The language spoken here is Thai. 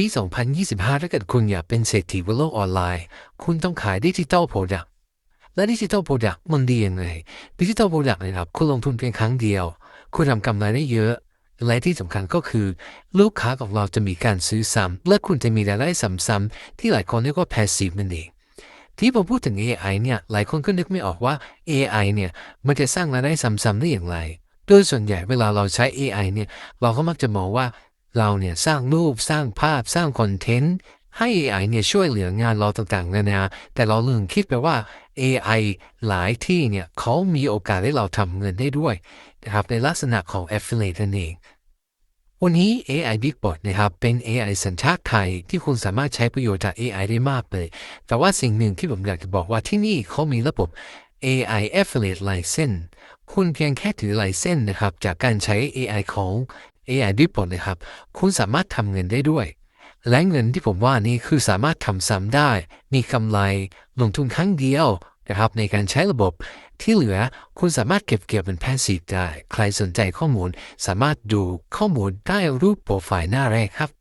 ปี 2025 ถ้าเกิดคุณอยากเป็นเศรษฐีบนโลกออนไลน์ คุณต้องขายดิจิทัลโปรดักต์และดิจิทัลโปรดักต์มันดียังไงดิจิทัลโปรดักต์นะครับคุณลงทุนเพียงครั้งเดียว คุณทำกำไรได้เยอะ และที่สำคัญก็คือ ลูกค้าของเราจะมีการซื้อซ้ำและคุณจะมีรายได้ซ้ำๆที่หลายคนเรียกว่า passive นั่นเองที่ผมพูดถึง AI เนี่ยหลายคนก็นึกไม่ออกว่า AI เนี่ยมันจะสร้างรายได้ซ้ำๆได้อย่างไร โดยส่วนใหญ่เวลาเราใช้ AI เนี่ยเราก็มักจะมองว่า เราเนี่ยสร้างรูปสร้างภาพสร้างคอนเทนต์ให้ AI เนี่ยช่วยเหลืองานเราต่างๆนานาแต่เราลืมคิดไปว่า AI หลายที่เนี่ยเขามีโอกาสให้เราทำเงินได้ด้วยนะครับในลักษณะของ affiliate นั่นเอง วันนี้ AI Big Bot นะครับเป็น AI สัญชาติไทยที่คุณสามารถใช้ประโยชน์จาก AI ได้มากเลย แต่ว่าสิ่งหนึ่งที่ผมอยากจะบอกว่าที่นี่เขามีระบบ AI Affiliate License คุณเพียงแค่ถือไลเซนนะครับ จากการใช้ AI ของ AI ด้วยผลนะครับ คุณสามารถทำเงินได้ด้วย และเงินที่ผมว่านี่คือสามารถทำซ้ำได้ มีกำไรลงทุนครั้งเดียวนะครับในการใช้ระบบที่เหลือคุณสามารถเก็บเกี่ยวเป็นแพสซีฟได้ ใครสนใจข้อมูลสามารถดูข้อมูลได้รูปโปรไฟล์หน้าแรกครับ